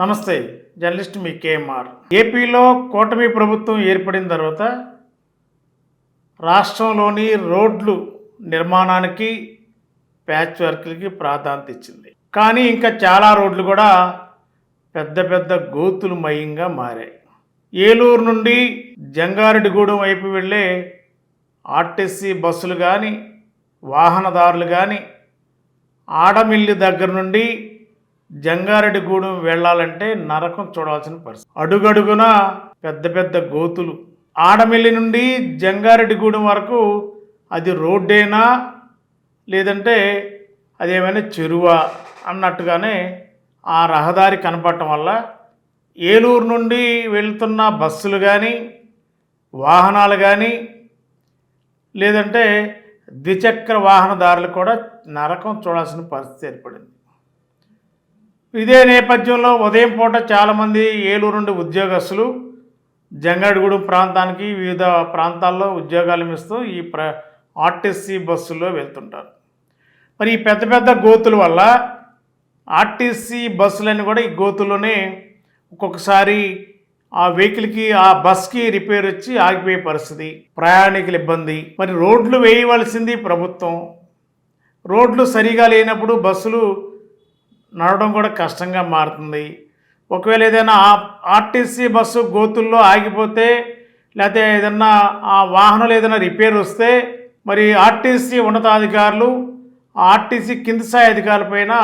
నమస్తే జర్నలిస్ట్ మీ కేఎంఆర్. ఏపీలో కూటమి ప్రభుత్వం ఏర్పడిన తర్వాత రాష్ట్రంలోని రోడ్లు నిర్మాణానికి ప్యాచ్ వర్క్లకి ప్రాధాన్యత ఇచ్చింది. కానీ ఇంకా చాలా రోడ్లు కూడా పెద్ద పెద్ద గోతులు మయంగా మారాయి. ఏలూరు నుండి జంగారెడ్డిగూడెం వైపు వెళ్ళే ఆర్టీసీ బస్సులు కానీ వాహనదారులు కానీ ఆడమిల్లి దగ్గర నుండి జంగారెడ్డిగూడెం వెళ్ళాలంటే నరకం చూడాల్సిన పరిస్థితి. అడుగడుగున పెద్ద పెద్ద గోతులు. ఆడమిల్లి నుండి జంగారెడ్డిగూడెం వరకు అది రోడ్డేనా? లేదంటే అదేమైనా చెరువా? అన్నట్టుగానే ఆ రహదారి కనపడటం వల్ల ఏలూరు నుండి వెళ్తున్న బస్సులు కానీ వాహనాలు కానీ లేదంటే ద్విచక్ర వాహనదారులు కూడా నరకం చూడాల్సిన పరిస్థితి ఏర్పడింది. ఇదే నేపథ్యంలో ఉదయం పూట చాలామంది ఏలూరు నుండి ఉద్యోగస్తులు జంగడిగూడెం ప్రాంతానికి వివిధ ప్రాంతాల్లో ఉద్యోగాలు ఇస్తూ ఈ ప్ర ఆర్టీసీ బస్సుల్లో వెళ్తుంటారు. మరి ఈ పెద్ద పెద్ద గోతుల వల్ల ఆర్టీసీ బస్సులన్నీ కూడా ఈ గోతుల్లోనే ఒక్కొక్కసారి ఆ వెహికల్కి ఆ బస్కి రిపేర్ వచ్చి ఆగిపోయే పరిస్థితి ప్రయాణికుల ఇబ్బంది. మరి రోడ్లు వేయవలసింది ప్రభుత్వం. రోడ్లు సరిగా లేనప్పుడు బస్సులు నడవడం కూడా కష్టంగా మారుతుంది. ఒకవేళ ఏదైనా ఆర్టీసీ బస్సు గోతుల్లో ఆగిపోతే లేకపోతే ఏదన్నా ఆ వాహనాలు ఏదైనా రిపేర్ వస్తే మరి ఆర్టీసీ ఉన్నతాధికారులు ఆర్టీసీ కింది స్థాయి అధికారులపైన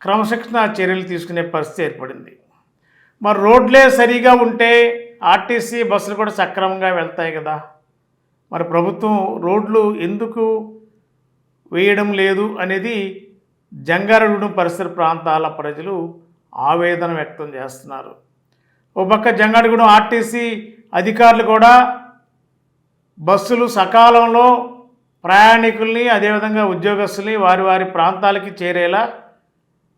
క్రమశిక్షణ చర్యలు తీసుకునే పరిస్థితి ఏర్పడింది. మరి రోడ్లే సరిగా ఉంటే ఆర్టీసీ బస్సులు కూడా సక్రమంగా వెళ్తాయి కదా. మరి ప్రభుత్వం రోడ్లు ఎందుకు వేయడం లేదు అనేది జంగారెడ్డి పరిసర ప్రాంతాల ప్రజలు ఆవేదన వ్యక్తం చేస్తున్నారు. ఓ పక్క జంగారెడ్డిగూడెం ఆర్టీసీ అధికారులు కూడా బస్సులు సకాలంలో ప్రయాణికుల్ని అదేవిధంగా ఉద్యోగస్తుల్ని వారి వారి ప్రాంతాలకి చేరేలా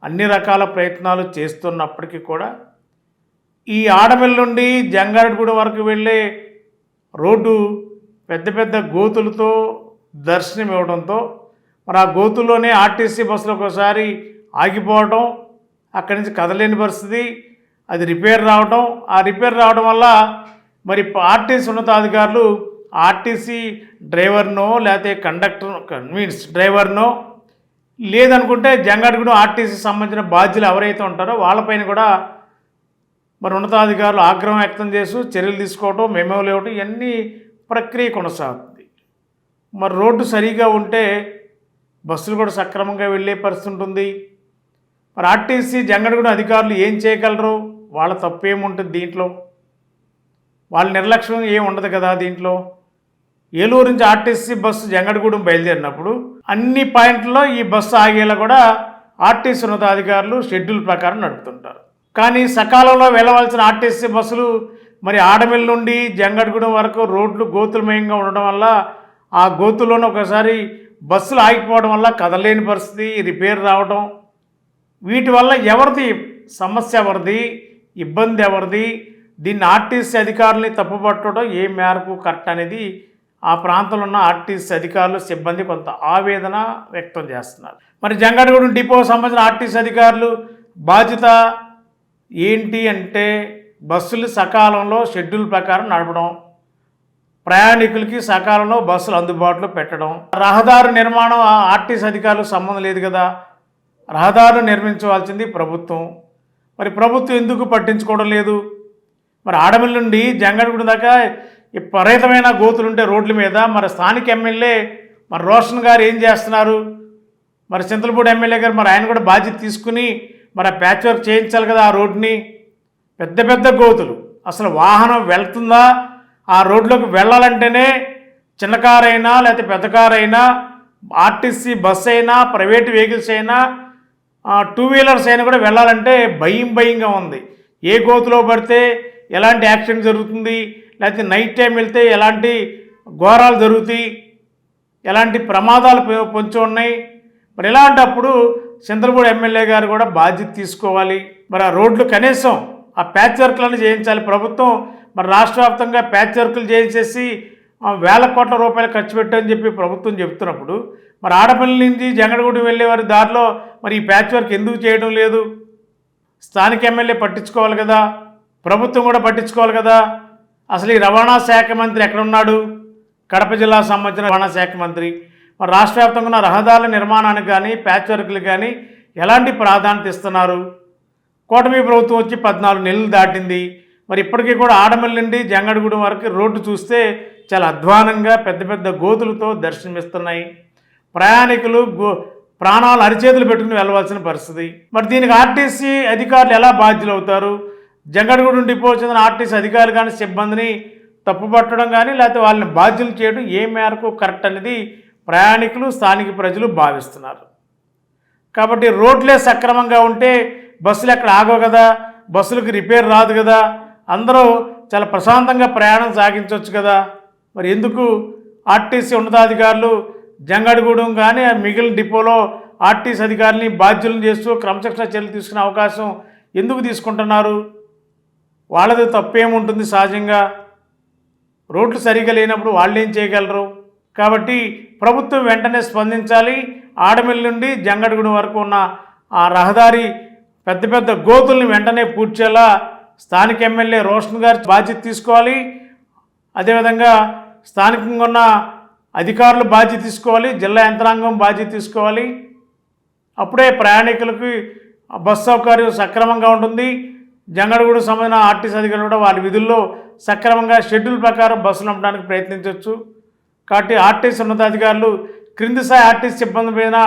అన్ని రకాల ప్రయత్నాలు చేస్తున్నప్పటికీ కూడా ఈ ఆడమిల్ నుండి జంగారెడ్డిగూడెం వరకు వెళ్ళే రోడ్డు పెద్ద పెద్ద గోతులతో దర్శనం ఇవ్వడంతో మరి ఆ గోతుల్లోనే ఆర్టీసీ బస్సులు ఒకసారి ఆగిపోవడం అక్కడి నుంచి కదలేని పరిస్థితి అది రిపేర్ రావడం ఆ రిపేర్ రావడం వల్ల మరి ఆర్టీసీ ఉన్నతాధికారులు ఆర్టీసీ డ్రైవర్నో లేకపోతే కండక్టర్ మీన్స్ డ్రైవర్నో లేదనుకుంటే జంగాడిగూడెం ఆర్టీసీ సంబంధించిన బాధ్యులు ఎవరైతే ఉంటారో వాళ్ళపైన కూడా మరి ఉన్నతాధికారులు ఆగ్రహం వ్యక్తం చేస్తూ చర్యలు తీసుకోవటం మెమోలు ఇవ్వటం ఇవన్నీ ప్రక్రియ కొనసాగుతుంది. మరి రోడ్డు సరిగా ఉంటే బస్సులు కూడా సక్రమంగా వెళ్ళే పరిస్థితి ఉంటుంది. మరి ఆర్టీసీ జంగడగూడ అధికారులు ఏం చేయగలరు? వాళ్ళ తప్పేముంటుంది దీంట్లో? వాళ్ళ నిర్లక్ష్యం ఏం ఉండదు కదా దీంట్లో? ఏలూరు నుంచి ఆర్టీసీ బస్సు జంగడగూడెం బయలుదేరినప్పుడు అన్ని పాయింట్లలో ఈ బస్సు ఆగేలా కూడా ఆర్టీసీ ఉన్నతాధికారులు షెడ్యూల్ ప్రకారం నడుపుతుంటారు. కానీ సకాలంలో వెళ్ళవలసిన ఆర్టీసీ బస్సులు మరి ఆడమిల్ నుండి జంగడగూడెం వరకు రోడ్లు గోతులమయంగా ఉండడం వల్ల ఆ గోతుల్లోనే ఒకసారి బస్సులు ఆగిపోవడం వల్ల కదలేని పరిస్థితి రిపేర్ రావడం. వీటి వల్ల ఎవరిది సమస్య ఎవరిది ఇబ్బంది ఎవరిది దీన్ని ఆర్టీసీ అధికారులని తప్పుపట్టడం ఏ మేరకు కరెక్ట్ అనేది ఆ ప్రాంతంలో ఉన్న ఆర్టీసీ అధికారులు సిబ్బంది కొంత ఆవేదన వ్యక్తం చేస్తున్నారు. మరి జంగడగూడెం డిపో సంబంధించిన ఆర్టీసీ అధికారులు బాధ్యత ఏంటి అంటే బస్సులు సకాలంలో షెడ్యూల్ ప్రకారం నడపడం ప్రయాణికులకి సకాలంలో బస్సులు అందుబాటులో పెట్టడం. రహదారు నిర్మాణం ఆర్టీసీ అధికారులకు సంబంధం లేదు కదా. రహదారులు నిర్మించవలసింది ప్రభుత్వం. మరి ప్రభుత్వం ఎందుకు పట్టించుకోవడం లేదు? మరి ఆడమిల్ నుండి జంగడగూడెం దాకా విపరీతమైన గోతులు ఉంటే రోడ్ల మీద మరి స్థానిక ఎమ్మెల్యే మరి రోషన్ గారు ఏం చేస్తున్నారు? మరి చింతలపూడి ఎమ్మెల్యే గారు మరి ఆయన కూడా బాధ్యత తీసుకుని మరి ఆ ప్యాచ్ వర్క్ చేయించాలి కదా ఆ రోడ్ని. పెద్ద పెద్ద గోతులు. అసలు వాహనం వెళ్తుందా? ఆ రోడ్లోకి వెళ్ళాలంటేనే చిన్న కారు అయినా లేకపోతే పెద్ద కారు అయినా ఆర్టీసీ బస్ అయినా ప్రైవేట్ వెహికల్స్ అయినా టూ వీలర్స్ అయినా కూడా వెళ్ళాలంటే భయం భయంగా ఉంది. ఏ గోతులో పడితే ఎలాంటి యాక్సిడెంట్ జరుగుతుంది లేకపోతే నైట్ టైం వెళ్తే ఎలాంటి ఘోరాలు జరుగుతాయి ఎలాంటి ప్రమాదాలు పొంచి ఉన్నాయి. మరి ఇలాంటప్పుడు చంద్రపూడి ఎమ్మెల్యే గారు కూడా బాధ్యత తీసుకోవాలి. మరి ఆ రోడ్లు కనీసం ఆ ప్యాచ్ వర్క్లను చేయించాలి. ప్రభుత్వం మరి రాష్ట్ర వ్యాప్తంగా ప్యాచ్ వర్కులు చేసేసి వేల కోట్ల రూపాయలు ఖర్చు పెట్టని చెప్పి ప్రభుత్వం చెప్తున్నప్పుడు మరి ఆడపల్లి నుంచి జంగడగూడి వెళ్ళే వారి దారిలో మరి ఈ ప్యాచ్ వర్క్ ఎందుకు చేయడం లేదు? స్థానిక ఎమ్మెల్యే పట్టించుకోవాలి కదా ప్రభుత్వం కూడా పట్టించుకోవాలి కదా. అసలు ఈ రవాణా శాఖ మంత్రి ఎక్కడున్నాడు? కడప జిల్లాకు సంబంధించిన రవాణా శాఖ మంత్రి. మరి రాష్ట్ర వ్యాప్తంగా ఉన్న రహదారుల నిర్మాణానికి కానీ ప్యాచ్ వర్క్లు కానీ ఎలాంటి ప్రాధాన్యత ఇస్తున్నారు? కూటమి ప్రభుత్వం వచ్చి పద్నాలుగు నెలలు దాటింది. మరి ఇప్పటికీ కూడా ఆడమల్లి నుండి జంగడగూడెం వరకు రోడ్డు చూస్తే చాలా అధ్వానంగా పెద్ద పెద్ద గోతులతో దర్శనమిస్తున్నాయి. ప్రయాణికులు గో ప్రాణాలు అరిచేతులు పెట్టుకుని వెళ్ళవలసిన పరిస్థితి. మరి దీనికి ఆర్టీసీ అధికారులు ఎలా బాధ్యులు అవుతారు జంగడగూడెం డిపో చెందిన ఆర్టీసీ అధికారులు కానీ సిబ్బందిని తప్పుపట్టడం కానీ లేకపోతే వాళ్ళని బాధ్యులు చేయడం ఏ మేరకు కరెక్ట్ అనేది ప్రయాణికులు స్థానిక ప్రజలు భావిస్తున్నారు. కాబట్టి రోడ్లే సక్రమంగా ఉంటే బస్సులు ఎక్కడ ఆగవు కదా? బస్సులకు రిపేర్ రాదు కదా? అందరూ చాలా ప్రశాంతంగా ప్రయాణం సాగించవచ్చు కదా. మరి ఎందుకు ఆర్టీసీ ఉన్నతాధికారులు జంగడగూడెం కానీ మిగిలిన డిపోలో ఆర్టీసీ అధికారులని బాధ్యులను చేస్తూ క్రమశిక్షణ చర్యలు తీసుకునే అవకాశం ఎందుకు తీసుకుంటున్నారు? వాళ్ళది తప్పేముంటుంది సహజంగా? రోడ్లు సరిగా లేనప్పుడు వాళ్ళు ఏం చేయగలరు? కాబట్టి ప్రభుత్వం వెంటనే స్పందించాలి. ఆడమిల్లి నుండి జంగడగూడెం వరకు ఉన్న ఆ రహదారి పెద్ద పెద్ద గోతుల్ని వెంటనే పూడ్చేలా స్థానిక ఎమ్మెల్యే రోషన్ గారు బాధ్యత తీసుకోవాలి. అదేవిధంగా స్థానికంగా ఉన్న అధికారులు బాధ్యత తీసుకోవాలి. జిల్లా యంత్రాంగం బాధ్యత తీసుకోవాలి. అప్పుడే ప్రయాణికులకి బస్ సౌకర్యం సక్రమంగా ఉంటుంది. జంగడగూడ సంబంధించిన ఆర్టీసీ అధికారులు కూడా వాళ్ళ విధుల్లో సక్రమంగా షెడ్యూల్ ప్రకారం బస్సులు నమ్మడానికి ప్రయత్నించవచ్చు. కాబట్టి ఆర్టీసీ ఉన్నతాధికారులు క్రింది స్థాయి ఆర్టీసీ సిబ్బంది పైన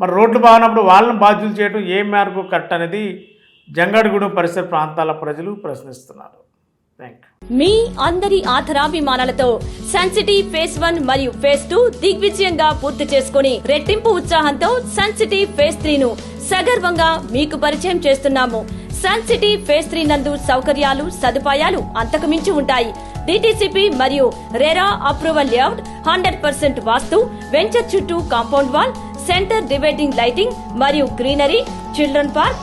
మరి రోడ్లు బాగున్నప్పుడు వాళ్ళని బాధ్యులు చేయడం ఏ మేరకు కరెక్ట్ అనేది జంగడగూడెం పరిసర ప్రాంతాల ప్రజలు ప్రశ్నిస్తున్నారు. మీ అందరి ఆధరాభిమానాలతో సన్సిటీ ఫేస్ వన్ మరియు ఫేస్ టూ దిగ్విజయంగా పూర్తి చేసుకుని రెట్టింపు ఉత్సాహంతో సన్సిటీ ఫేస్ త్రీ ను సగర్వంగా మీకు పరిచయం చేస్తున్నాము. సన్సిటీ ఫేస్ త్రీ నందు సౌకర్యాలు సదుపాయాలు అంతకుమించి ఉంటాయి. డిటిసిపి మరియు RERA approval layout hundred percent vastu venture చుట్టూ compound wall centre dividing lighting మరియు greenery children park